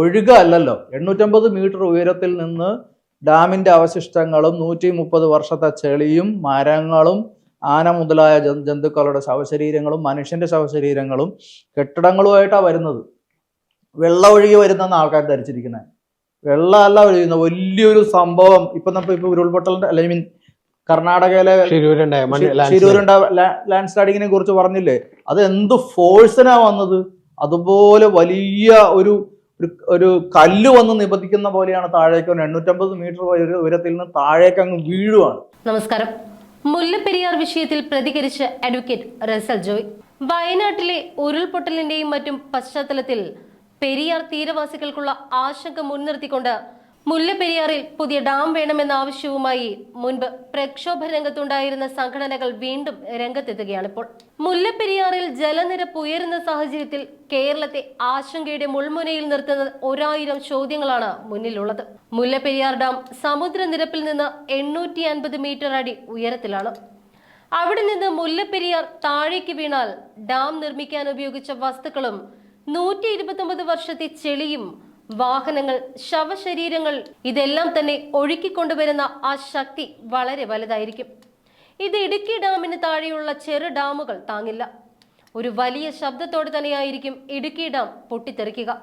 ഒഴുക അല്ലല്ലോ എണ്ണൂറ്റമ്പത് മീറ്റർ ഉയരത്തിൽ നിന്ന് ഡാമിന്റെ അവശിഷ്ടങ്ങളും നൂറ്റി മുപ്പത് വർഷത്തെ ചെളിയും മരങ്ങളും ആന മുതലായ ജന്തുക്കളുടെ ശവശരീരങ്ങളും മനുഷ്യന്റെ ശവശരീരങ്ങളും കെട്ടിടങ്ങളുമായിട്ടാണ് വരുന്നത്. വെള്ളം ഒഴുകി വരുന്നെന്ന് ആൾക്കാർ ധരിച്ചിരിക്കുന്നത് വെള്ളമല്ല ഒഴുകുന്ന വലിയൊരു സംഭവം. ഇപ്പൊ നമ്മൾ ഇപ്പൊ ഉരുൾപൊട്ടലിന്റെ അല്ല ഐ മീൻ കർണാടകയിലെ ശിരൂരുണ്ടായ ലാൻഡ് സ്ലൈഡിങ്ങിനെ കുറിച്ച് പറഞ്ഞില്ലേ? അത് എന്ത് ഫോഴ്സിനാ വന്നത്? അതുപോലെ വലിയ ഒരു ഒരു- ഒരു കല്ല് വന്ന് നിബന്ധിക്കുന്ന പോലെയാണ് താഴേക്ക്. എണ്ണൂറ്റമ്പത് മീറ്റർ ഉയരത്തിൽ നിന്ന് താഴേക്ക് അങ്ങ് വീഴുവാണ്. നമസ്കാരം. മുല്ലപ്പെരിയാർ വിഷയത്തിൽ പ്രതികരിച്ച അഡ്വക്കേറ്റ് റസൽ ജോയ്. വയനാട്ടിലെ ഉരുൾപൊട്ടലിന്റെയും മറ്റും പശ്ചാത്തലത്തിൽ പെരിയാർ തീരവാസികൾക്കുള്ള ആശങ്ക മുൻനിർത്തിക്കൊണ്ട് മുല്ലപ്പെരിയാറിൽ പുതിയ ഡാം വേണമെന്ന ആവശ്യവുമായി മുൻപ് പ്രക്ഷോഭ രംഗത്തുണ്ടായിരുന്ന സംഘടനകൾ വീണ്ടും രംഗത്തെത്തുകയാണ് ഇപ്പോൾ മുല്ലപ്പെരിയാറിൽ ജലനിരപ്പ് ഉയരുന്ന സാഹചര്യത്തിൽ കേരളത്തെ ആശങ്കയുടെ മുൾമുനയിൽ നിർത്തുന്ന ഒരായിരം ചോദ്യങ്ങളാണ് മുന്നിലുള്ളത്. മുല്ലപ്പെരിയാർ ഡാം സമുദ്രനിരപ്പിൽ നിന്ന് എണ്ണൂറ്റി അൻപത് മീറ്റർ അടി ഉയരത്തിലാണ്. അവിടെ നിന്ന് മുല്ലപ്പെരിയാർ താഴേക്ക് വീണാൽ ഡാം നിർമ്മിക്കാൻ ഉപയോഗിച്ച വസ്തുക്കളും നൂറ്റി വർഷത്തെ ചെളിയും വാഹനങ്ങൾ ശവശരീരങ്ങൾ ഇതെല്ലാം തന്നെ ഒഴുക്കിക്കൊണ്ടുവരുന്ന ആ ശക്തി വളരെ വലുതായിരിക്കും. ഇത് ഇടുക്കി ഡാമിന് താഴെയുള്ള ചെറു ഡാമുകൾ താങ്ങില്ല. ഒരു വലിയ ശബ്ദത്തോടെ തന്നെയായിരിക്കും ഇടുക്കി ഡാം പൊട്ടിത്തെറിക്കുക.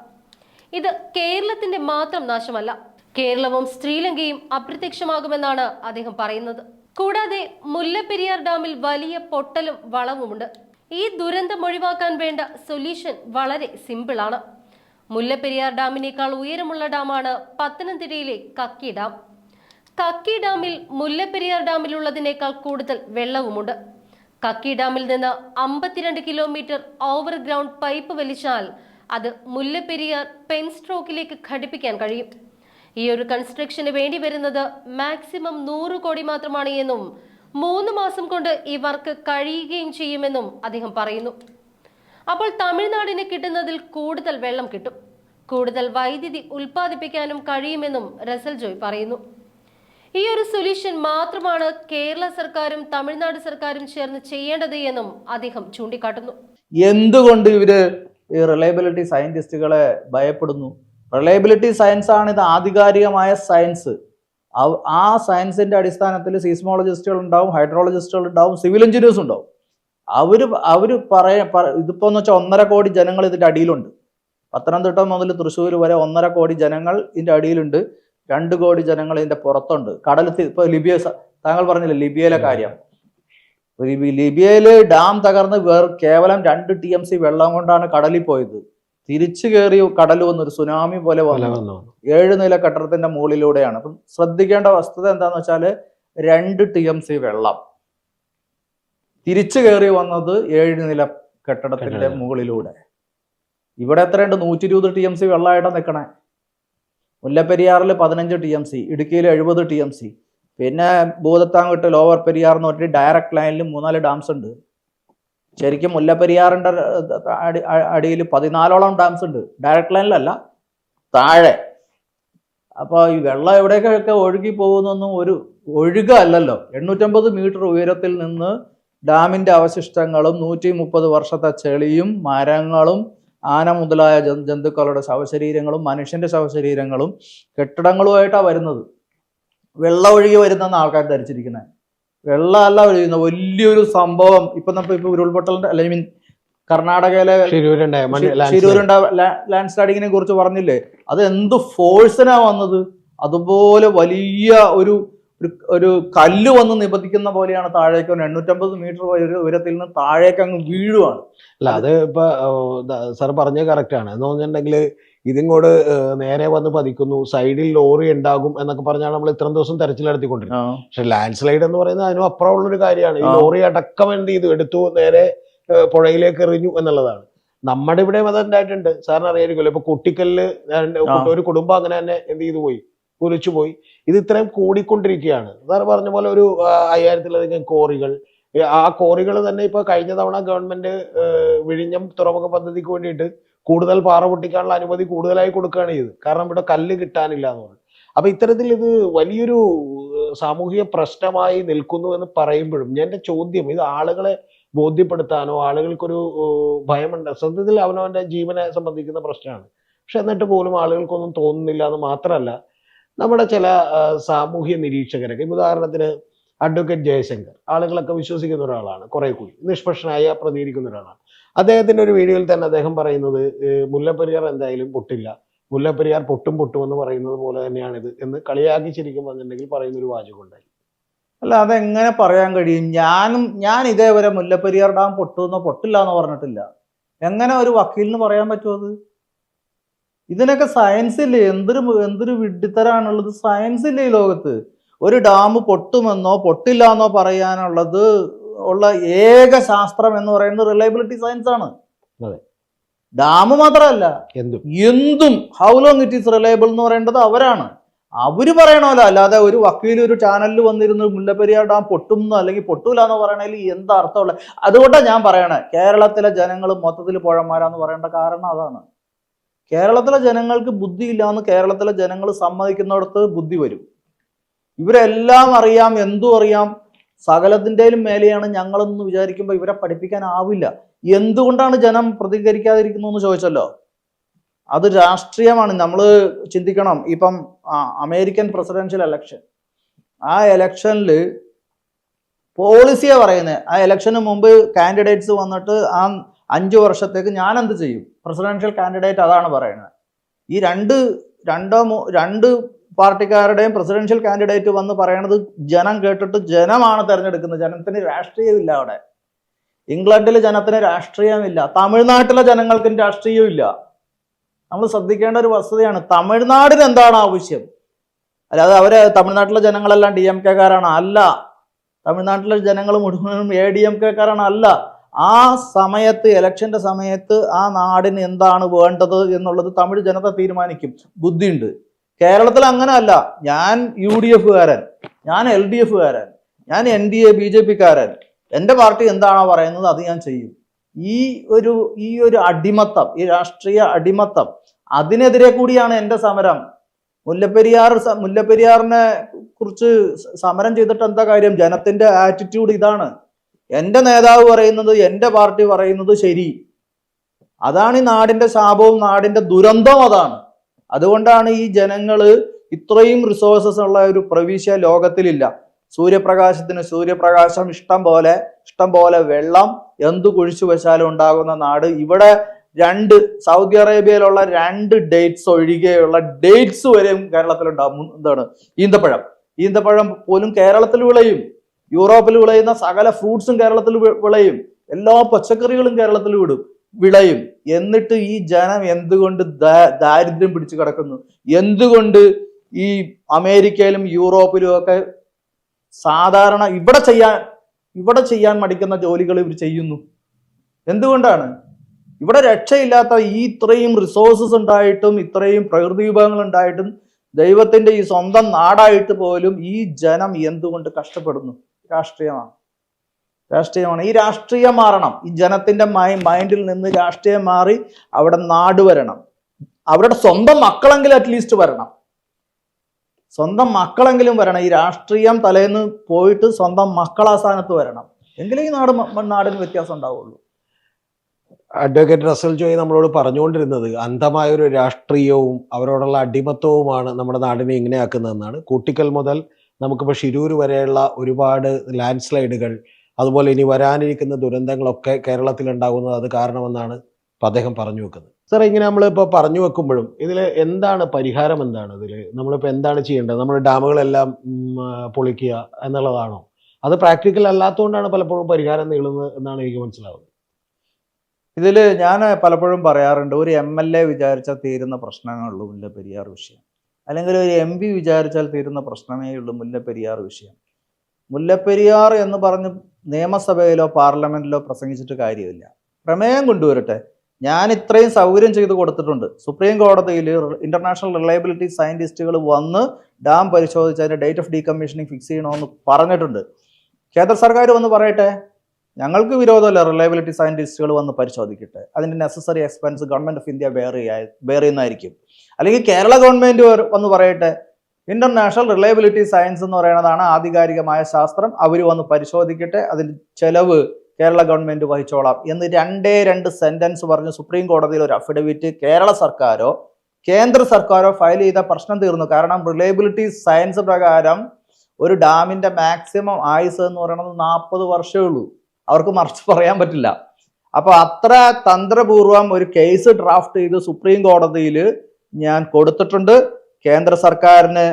ഇത് കേരളത്തിന്റെ മാത്രം നാശമല്ല. കേരളവും ശ്രീലങ്കയും അപ്രത്യക്ഷമാകുമെന്നാണ് അദ്ദേഹം പറയുന്നത്. കൂടാതെ മുല്ലപ്പെരിയാർ ഡാമിൽ വലിയ പൊട്ടലും വളവുമുണ്ട്. ഈ ദുരന്തം ഒഴിവാക്കാൻ വേണ്ട സൊല്യൂഷൻ വളരെ സിമ്പിളാണ്. മുല്ലപ്പെരിയാർ ഡാമിനേക്കാൾ ഉയരമുള്ള ഡാമാണ് പത്തനംതിട്ടയിലെ കക്കി ഡാം. കക്കി ഡാമിൽ മുല്ലപ്പെരിയാർ ഡാമിലുള്ളതിനേക്കാൾ കൂടുതൽ വെള്ളവുമുണ്ട്. കക്കി ഡാമിൽ നിന്ന് അമ്പത്തിരണ്ട് കിലോമീറ്റർ ഓവർ ഗ്രൗണ്ട് പൈപ്പ് വലിച്ചാൽ അത് മുല്ലപ്പെരിയാർ പെൻസ്ട്രോക്കിലേക്ക് ഘടിപ്പിക്കാൻ കഴിയും. ഈ ഒരു കൺസ്ട്രക്ഷന് വേണ്ടി വരുന്നത് മാക്സിമം നൂറ് കോടി മാത്രമാണ് എന്നും മൂന്ന് മാസം കൊണ്ട് ഈ വർക്ക് കഴിയുകയും ചെയ്യുമെന്നും അദ്ദേഹം പറയുന്നു. അപ്പോൾ തമിഴ്നാടിന് കിട്ടുന്നതിൽ കൂടുതൽ വെള്ളം കിട്ടും. കൂടുതൽ വൈദ്യുതി ഉൽപ്പാദിപ്പിക്കാനും കഴിയുമെന്നും റസൽ ജോയ് പറയുന്നു. ഈ ഒരു സൊല്യൂഷൻ മാത്രമാണ് കേരള സർക്കാരും തമിഴ്നാട് സർക്കാരും ചേർന്ന് ചെയ്യേണ്ടത് എന്നും അദ്ദേഹം ചൂണ്ടിക്കാട്ടുന്നു. എന്തുകൊണ്ട് ഇവർ ഈ റിലയബിലിറ്റി സയന്റിസ്റ്റുകളെ ഭയപ്പെടുന്നു? റിലയബിലിറ്റി സയൻസ് ആണ് ഇത് ആധികാരികമായ സയൻസ് ആ സയൻസിന്റെ അടിസ്ഥാനത്തിൽ സീസ്മോളജിസ്റ്റുകൾ ഉണ്ടാവും ഹൈഡ്രോളജിസ്റ്റുകൾ ഉണ്ടാവും സിവിൽ എഞ്ചിനീയേഴ്സ് ഉണ്ടാവും. അവർ അവർ പറയ പറ- ഇതിപ്പോ എന്ന് വെച്ചാൽ ഒന്നര കോടി ജനങ്ങൾ ഇതിന്റെ അടിയിലുണ്ട്. പത്തനംതിട്ട മുതൽ തൃശ്ശൂർ വരെ ഒന്നര കോടി ജനങ്ങൾ ഇതിന്റെ അടിയിലുണ്ട്. രണ്ട് കോടി ജനങ്ങൾ ഇതിന്റെ പുറത്തുണ്ട്. കടൽ ഇപ്പൊ ലിബിയ താങ്കൾ പറഞ്ഞില്ലേ ലിബിയയിലെ കാര്യം? ലിബി- ലിബിയയിൽ ഡാം തകർന്ന് വേർ കേവലം രണ്ട് ടി എം സി വെള്ളം കൊണ്ടാണ് കടലിൽ പോയത്. തിരിച്ചു കയറി കടൽ വന്നൊരു സുനാമി പോലെ വന്നു. വന്നു. ഏഴ് നില കെട്ടിടത്തിന്റെ മുകളിലൂടെയാണ്. അപ്പം ശ്രദ്ധിക്കേണ്ട വസ്തുത എന്താന്ന് വെച്ചാൽ രണ്ട് ടി എം സി വെള്ളം. തിരിച്ചു കയറി വന്നത് ഏഴ് നില കെട്ടിടത്തിന്റെ മുകളിലൂടെ. ഇവിടെ എത്രയുണ്ട് നൂറ്റി ഇരുപത് ടി എം സി വെള്ളമായിട്ടാണ് നിൽക്കണേ മുല്ലപ്പെരിയാറിൽ പതിനഞ്ച് ടി എം സി ഇടുക്കിയിൽ എഴുപത് ടി എം സി പിന്നെ ഭൂതത്താങ്കോട്ട് ലോവർ പെരിയാർ എന്ന് പറഞ്ഞിട്ട് ഡയറക്റ്റ് ലൈനിൽ മൂന്നാൽ ഡാംസ് ഉണ്ട്. ശരിക്കും മുല്ലപ്പെരിയാറിന്റെ അടിയിൽ പതിനാലോളം ഡാംസ് ഉണ്ട്. ഡയറക്റ്റ് ലൈനിലല്ല താഴെ. അപ്പോൾ ഈ വെള്ളം എവിടെയൊക്കെ ഒഴുകി പോകുന്നൊന്നും ഒരു ഒഴുകല്ലല്ലോ. എണ്ണൂറ്റമ്പത് മീറ്റർ ഉയരത്തിൽ നിന്ന് ഡാമിന്റെ അവശിഷ്ടങ്ങളും നൂറ്റി മുപ്പത് വർഷത്തെ ചെളിയും മരങ്ങളും ആന മുതലായ ജ- ജന്തുക്കളുടെ ശവശരീരങ്ങളും മനുഷ്യന്റെ ശവശരീരങ്ങളും കെട്ടിടങ്ങളുമായിട്ടാണ് വരുന്നത്. വെള്ളം ഒഴുകി വരുന്നെന്ന് ആൾക്കാർ ധരിച്ചിരിക്കുന്നത് വെള്ളമല്ല ഒഴുകുന്നത്. വലിയൊരു സംഭവം. ഇപ്പൊ നമ്മൾ ഇപ്പൊ ഉരുൾപൊട്ടലിന്റെ അല്ലെ മീൻ കർണാടകയിലെ ശിരൂരുണ്ടായ ലാൻഡ് സ്ലൈഡിങ്ങിനെ കുറിച്ച് പറഞ്ഞില്ലേ? അത് എന്ത് ഫോഴ്സിനാ വന്നത്? അതുപോലെ വലിയ ഒരു ഒരു- ഒരു കല്ല് വന്ന് നിബന്ധിക്കുന്ന പോലെയാണ് താഴേക്ക്. എണ്ണൂറ്റമ്പത് മീറ്റർ ഉയരത്തിൽ നിന്ന് താഴേക്ക് അങ്ങ് വീഴുവാണ്. അല്ല അത് ഇപ്പൊ സാർ പറഞ്ഞത് കറക്റ്റ് ആണ്. എന്ന് പറഞ്ഞിട്ടുണ്ടെങ്കിൽ ഇതിങ്ങോട്ട് ഏഹ്, നേരെ വന്ന് പതിക്കുന്നു സൈഡിൽ ലോറി ഉണ്ടാകും എന്നൊക്കെ പറഞ്ഞാൽ നമ്മൾ ഇത്രയും ദിവസം തെരച്ചിൽ നടത്തിക്കൊണ്ടിരുന്നത് പക്ഷെ ലാൻഡ് സ്ലൈഡ് എന്ന് പറയുന്നത് അതിനും അപ്പുറമുള്ള ഒരു കാര്യമാണ്. ഈ ലോറി അടക്കം എന്ത് ചെയ്തു? എടുത്തു നേരെ പുഴയിലേക്ക് എറിഞ്ഞു എന്നുള്ളതാണ്. നമ്മുടെ ഇവിടെ അത് ഉണ്ടായിട്ടുണ്ട് സാറിന് അറിയായിരിക്കുമല്ലോ. ഇപ്പൊ കുട്ടിക്കല്ല് ഒരു കുടുംബം അങ്ങനെ തന്നെ എന്ത് ചെയ്തു പോയി? കുലിച്ചു പോയി ഇത് ഇത്രയും കൂടിക്കൊണ്ടിരിക്കുകയാണ്. സാർ പറഞ്ഞ പോലെ ഒരു അയ്യായിരത്തിലധികം കോറികൾ. ആ കോറികൾ തന്നെ ഇപ്പൊ കഴിഞ്ഞ തവണ ഗവൺമെന്റ് വിഴിഞ്ഞം തുറമുഖ പദ്ധതിക്ക് വേണ്ടിയിട്ട് കൂടുതൽ പാറ പൊട്ടിക്കാനുള്ള അനുമതി കൂടുതലായി കൊടുക്കുകയാണ് ചെയ്ത് കാരണം ഇവിടെ കല്ല് കിട്ടാനില്ല എന്ന് പറഞ്ഞു. അപ്പൊ ഇത്തരത്തിൽ ഇത് വലിയൊരു സാമൂഹിക പ്രശ്നമായി നിൽക്കുന്നു എന്ന് പറയുമ്പോഴും എന്റെ ചോദ്യം ഇത് ആളുകളെ ബോധ്യപ്പെടുത്താനോ ആളുകൾക്കൊരു ഭയമുണ്ട്. സത്യത്തിൽ അവനവന്റെ ജീവനെ സംബന്ധിക്കുന്ന പ്രശ്നമാണ്. പക്ഷെ എന്നിട്ട് പോലും ആളുകൾക്കൊന്നും തോന്നുന്നില്ല എന്ന് മാത്രമല്ല നമ്മുടെ ചില സാമൂഹ്യ നിരീക്ഷകരൊക്കെ ഉദാഹരണത്തിന് അഡ്വക്കേറ്റ് ജയശങ്കർ ആളുകളൊക്കെ വിശ്വസിക്കുന്ന ഒരാളാണ് കുറെ കൂടി നിഷ്പക്ഷനായ പ്രതികരിക്കുന്ന ഒരാളാണ്. അദ്ദേഹത്തിന്റെ ഒരു വീഡിയോയിൽ തന്നെ അദ്ദേഹം പറയുന്നത് മുല്ലപ്പെരിയാർ എന്തായാലും പൊട്ടില്ല മുല്ലപ്പെരിയാർ പൊട്ടും പൊട്ടും എന്ന് പറയുന്നത് പോലെ തന്നെയാണിത് എന്ന് കളിയാക്കി ശരിക്കും വന്നിട്ടുണ്ടെങ്കിൽ പറയുന്ന ഒരു വാചകമുണ്ടായി അല്ല അതെങ്ങനെ പറയാൻ കഴിയും? ഞാനും ഞാൻ ഇതേവരെ മുല്ലപ്പെരിയാർ ഡാം പൊട്ടുമെന്നോ പൊട്ടില്ല എന്ന് പറഞ്ഞിട്ടില്ല. എങ്ങനെ ഒരു വക്കീലിന് പറയാൻ പറ്റുമോ അത്? ഇതിനൊക്കെ സയൻസ് ഇല്ലേ? എന്തൊരു എന്തൊരു വിഡ്ഢിത്തരാണുള്ളത്? സയൻസ് ഇല്ലേ ഈ ലോകത്ത്? ഒരു ഡാം പൊട്ടുമെന്നോ പൊട്ടില്ല എന്നോ പറയാനുള്ളത് ഉള്ള ഏക ശാസ്ത്രം എന്ന് പറയുന്നത് റിലയബിലിറ്റി സയൻസ് ആണ്. ഡാം മാത്രമല്ല എന്തും. എന്തും how long it is reliable എന്ന് പറയേണ്ടത് അവരാണ്. അവർ പറയണമല്ലോ അല്ലാതെ ഒരു വക്കീൽ ഒരു ചാനലിൽ വന്നിരുന്ന് മുല്ലപ്പെരിയാർ ഡാം പൊട്ടുന്നോ അല്ലെങ്കിൽ പൊട്ടൂല എന്ന് പറയണതിൽ എന്താ അർത്ഥമുള്ള അതുകൊണ്ടാണ് ഞാൻ പറയണേ കേരളത്തിലെ ജനങ്ങൾ മൊത്തത്തിൽ പുഴമാരാന്ന് പറയേണ്ട കാരണം അതാണ്. കേരളത്തിലെ ജനങ്ങൾക്ക് ബുദ്ധിയില്ല എന്ന് കേരളത്തിലെ ജനങ്ങൾ സമ്മതിക്കുന്നിടത്ത് ബുദ്ധി വരും. ഇവരെല്ലാം അറിയാം എന്തും അറിയാം. സകലത്തിന്റെയും മേലെയാണ് ഞങ്ങളെന്ന് വിചാരിക്കുമ്പോൾ ഇവരെ പഠിപ്പിക്കാനാവില്ല. എന്തുകൊണ്ടാണ് ജനം പ്രതികരിക്കാതിരിക്കുന്നു എന്ന് ചോദിച്ചല്ലോ? അത് രാഷ്ട്രീയമാണ്. നമ്മൾ ചിന്തിക്കണം. ഇപ്പം അമേരിക്കൻ പ്രസിഡൻഷ്യൽ എലക്ഷൻ. ആ എലക്ഷനിൽ പോളിസിയെ പറയുന്നത് ആ ഇലക്ഷന് മുമ്പ് കാൻഡിഡേറ്റ്സ് വന്നിട്ട് ആ അഞ്ചു വർഷത്തേക്ക് ഞാൻ എന്ത് ചെയ്യും? പ്രസിഡൻഷ്യൽ കാൻഡിഡേറ്റ് അതാണ് പറയുന്നത്. ഈ രണ്ട് രണ്ടോ രണ്ട് പാർട്ടിക്കാരുടെയും പ്രസിഡൻഷ്യൽ കാൻഡിഡേറ്റ് വന്ന് പറയണത് ജനം കേട്ടിട്ട് ജനമാണ് തെരഞ്ഞെടുക്കുന്നത്. ജനത്തിന് രാഷ്ട്രീയമില്ല അവിടെ. ഇംഗ്ലണ്ടിലെ ജനത്തിന് രാഷ്ട്രീയമില്ല. തമിഴ്നാട്ടിലെ ജനങ്ങൾക്കും രാഷ്ട്രീയമില്ല. നമ്മൾ ശ്രദ്ധിക്കേണ്ട ഒരു വസ്തുതയാണ്. തമിഴ്നാടിന് എന്താണ് ആവശ്യം? അല്ലാതെ അവരെ തമിഴ്നാട്ടിലെ ജനങ്ങളെല്ലാം ഡി എം കെക്കാരാണ് അല്ല. തമിഴ്നാട്ടിലെ ജനങ്ങൾ മുഴുവനും എ ഡി എം കെക്കാരാണ് അല്ല. ആ സമയത്ത് ഇലക്ഷന്റെ സമയത്ത് ആ നാടിന് എന്താണ് വേണ്ടത് എന്നുള്ളത് തമിഴ് ജനത തീരുമാനിക്കും. ബുദ്ധിയുണ്ട്. കേരളത്തിൽ അങ്ങനെ അല്ല ഞാൻ യു ഡി എഫുകാരൻ ഞാൻ എൽ ഡി എഫുകാരൻ ഞാൻ N D A B J പിക്കാരൻ. എന്റെ പാർട്ടി എന്താണോ പറയുന്നത് അത് ഞാൻ ചെയ്യും. ഈ ഒരു ഈ ഒരു അടിമത്തം ഈ രാഷ്ട്രീയ അടിമത്തം അതിനെതിരെ കൂടിയാണ് എന്റെ സമരം. മുല്ലപ്പെരിയാർ മുല്ലപ്പെരിയാറിനെ കുറിച്ച് സമരം ചെയ്തിട്ട് എന്താ കാര്യം? ജനത്തിന്റെ ആറ്റിറ്റ്യൂഡ് ഇതാണ്. എന്റെ നേതാവ് പറയുന്നത് എന്റെ പാർട്ടി പറയുന്നത് ശരി. അതാണ് ഈ നാടിന്റെ ശാപവും നാടിന്റെ ദുരന്തവും അതാണ്. അതുകൊണ്ടാണ് ഈ ജനങ്ങൾ ഇത്രയും റിസോഴ്സസ് ഉള്ള ഒരു പ്രവിശ്യ ലോകത്തിലില്ല. സൂര്യപ്രകാശത്തിന് സൂര്യപ്രകാശം ഇഷ്ടം പോലെ ഇഷ്ടം പോലെ വെള്ളം എന്തു കുഴിച്ചു വെച്ചാലും ഉണ്ടാകുന്ന നാട്. ഇവിടെ രണ്ട് സൗദി അറേബ്യയിലുള്ള രണ്ട് ഡേറ്റ്സ് ഒഴികെയുള്ള ഡേറ്റ്സ് വരെയും കേരളത്തിലുണ്ടാകും എന്താണ്? ഈന്തപ്പഴം. ഈന്തപ്പഴം പോലും കേരളത്തിൽ വിളയും. യൂറോപ്പിൽ വിളയുന്ന സകല ഫ്രൂട്ട്സും കേരളത്തിൽ വിളയും. എല്ലാ പച്ചക്കറികളും കേരളത്തിൽ വിടും. വിളയും. എന്നിട്ട് ഈ ജനം എന്തുകൊണ്ട് ദാരിദ്ര്യം പിടിച്ചു കിടക്കുന്നു? എന്തുകൊണ്ട് ഈ അമേരിക്കയിലും യൂറോപ്പിലും ഒക്കെ സാധാരണ ഇവിടെ ചെയ്യാൻ ഇവിടെ ചെയ്യാൻ മടിക്കുന്ന ജോലികൾ ഇവർ ചെയ്യുന്നു? എന്തുകൊണ്ടാണ്? ഇവിടെ രക്ഷയില്ലാത്ത ഈ ഇത്രയും റിസോഴ്സസ് ഉണ്ടായിട്ടും ഇത്രയും പ്രകൃതി വിഭവങ്ങൾ ഉണ്ടായിട്ടും ദൈവത്തിന്റെ ഈ സ്വന്തം നാടായിട്ട് പോലും ഈ ജനം എന്തുകൊണ്ട് കഷ്ടപ്പെടുന്നു? രാഷ്ട്രീയമാണ്. രാഷ്ട്രീയമാണ്. ഈ രാഷ്ട്രീയം മാറണം. ഈ ജനത്തിന്റെ മൈൻഡിൽ നിന്ന് രാഷ്ട്രീയം മാറി അവിടെ നാട് വരണം. അവരുടെ സ്വന്തം മക്കളെങ്കിലും അറ്റ്ലീസ്റ്റ് വരണം. സ്വന്തം മക്കളെങ്കിലും വരണം. ഈ രാഷ്ട്രീയം തലേന്ന് പോയിട്ട് സ്വന്തം ആ സ്ഥാനത്ത് വരണം. എങ്കിലേ ഈ നാട് നാടിന് വ്യത്യാസം ഉണ്ടാവുള്ളൂ. അഡ്വക്കേറ്റ് റസൽ ജോയ് നമ്മളോട് പറഞ്ഞുകൊണ്ടിരുന്നത് അന്ധമായ ഒരു രാഷ്ട്രീയവും അവരോടുള്ള അടിമത്വവുമാണ് നമ്മുടെ നാടിനെ ഇങ്ങനെയാക്കുന്നതെന്നാണ്. കൂട്ടിക്കൽ മുതൽ നമുക്കിപ്പോൾ ഷിരൂർ വരെയുള്ള ഒരുപാട് ലാൻഡ് സ്ലൈഡുകൾ അതുപോലെ ഇനി വരാനിരിക്കുന്ന ദുരന്തങ്ങളൊക്കെ കേരളത്തിൽ ഉണ്ടാകുന്നത് അത് കാരണമെന്നാണ് ഇപ്പം അദ്ദേഹം പറഞ്ഞു വെക്കുന്നത്. സാർ ഇങ്ങനെ നമ്മളിപ്പോൾ പറഞ്ഞു വെക്കുമ്പോഴും ഇതിൽ എന്താണ് പരിഹാരം എന്താണ് ഇതിൽ നമ്മളിപ്പോൾ എന്താണ് ചെയ്യേണ്ടത്? നമ്മൾ ഡാമുകളെല്ലാം പൊളിക്കുക എന്നുള്ളതാണോ? അത് പ്രാക്ടിക്കൽ അല്ലാത്തതുകൊണ്ടാണ് പലപ്പോഴും പരിഹാരം നീളുന്നത് എന്നാണ് എനിക്ക് മനസ്സിലാവുന്നത്. ഇതിൽ ഞാൻ പലപ്പോഴും പറയാറുണ്ട് ഒരു എം എൽ എ വിചാരിച്ചാൽ തീരുന്ന പ്രശ്നങ്ങളുള്ളൂ പെരിയാർ വിഷയം. അല്ലെങ്കിൽ ഒരു എം പി വിചാരിച്ചാൽ തീരുന്ന പ്രശ്നമേ ഉള്ളൂ മുല്ലപ്പെരിയാർ വിഷയം. മുല്ലപ്പെരിയാർ എന്ന് പറഞ്ഞ് നിയമസഭയിലോ പാർലമെന്റിലോ പ്രസംഗിച്ചിട്ട് കാര്യമില്ല. പ്രമേയം കൊണ്ടുവരട്ടെ. ഞാൻ ഇത്രയും സൗകര്യം ചെയ്ത് കൊടുത്തിട്ടുണ്ട്. സുപ്രീം കോടതിയിൽ ഇന്റർനാഷണൽ റിലയബിലിറ്റി സയന്റിസ്റ്റുകൾ വന്ന് ഡാം പരിശോധിച്ച് അതിന്റെ ഡേറ്റ് ഓഫ് ഡീകമ്മീഷനിങ് ഫിക്സ് ചെയ്യണമെന്ന് പറഞ്ഞിട്ടുണ്ട്. കേന്ദ്ര സർക്കാർ വന്ന് പറയട്ടെ. ഞങ്ങൾക്ക് വിരോധമല്ല റിലയബിലിറ്റി സയന്റിസ്റ്റുകൾ വന്ന് പരിശോധിക്കട്ടെ. അതിന്റെ necessary expense government of India bear വേറെ ബെയർ അല്ലെങ്കിൽ കേരള ഗവൺമെന്റ് വന്ന് പറയട്ടെ ഇന്റർനാഷണൽ റിലയബിലിറ്റി സയൻസ് എന്ന് പറയുന്നതാണ് ആധികാരികമായ ശാസ്ത്രം. അവർ വന്ന് പരിശോധിക്കട്ടെ അതിന്റെ ചെലവ് കേരള ഗവൺമെന്റ് വഹിച്ചോളാം എന്ന് രണ്ടേ രണ്ട് സെന്റൻസ് പറഞ്ഞ് സുപ്രീം കോടതിയിൽ ഒരു അഫിഡവിറ്റ് കേരള സർക്കാരോ കേന്ദ്ര സർക്കാരോ ഫയൽ ചെയ്ത പ്രശ്നം തീർന്നു. കാരണം റിലയബിലിറ്റി സയൻസ് പ്രകാരം ഒരു ഡാമിന്റെ മാക്സിമം ആയുസ് എന്ന് പറയുന്നത് നാൽപ്പത് വർഷമേ ഉള്ളൂ. അവർക്ക് മറിച്ച് പറയാൻ പറ്റില്ല. അപ്പൊ അത്ര തന്ത്രപൂർവം ഒരു കേസ് ഡ്രാഫ്റ്റ് ചെയ്ത് സുപ്രീം കോടതിയിൽ ഞാൻ കൊടുത്തിട്ടുണ്ട്. കേന്ദ്ര സർക്കാരിന്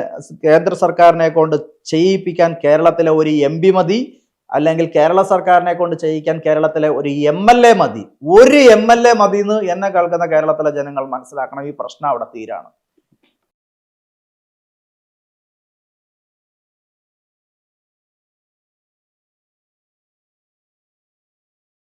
കേന്ദ്ര സർക്കാരിനെ കൊണ്ട് ചെയ്യിപ്പിക്കാൻ കേരളത്തിലെ ഒരു എം പി മതി. അല്ലെങ്കിൽ കേരള സർക്കാരിനെ കൊണ്ട് ചെയ്യിക്കാൻ കേരളത്തിലെ ഒരു എം എൽ എ മതി. ഒരു എം എൽ എ മതി എന്ന് എന്നെ കേൾക്കുന്ന കേരളത്തിലെ ജനങ്ങൾ മനസ്സിലാക്കണം. ഈ പ്രശ്നം അവിടെ തീരാണ്.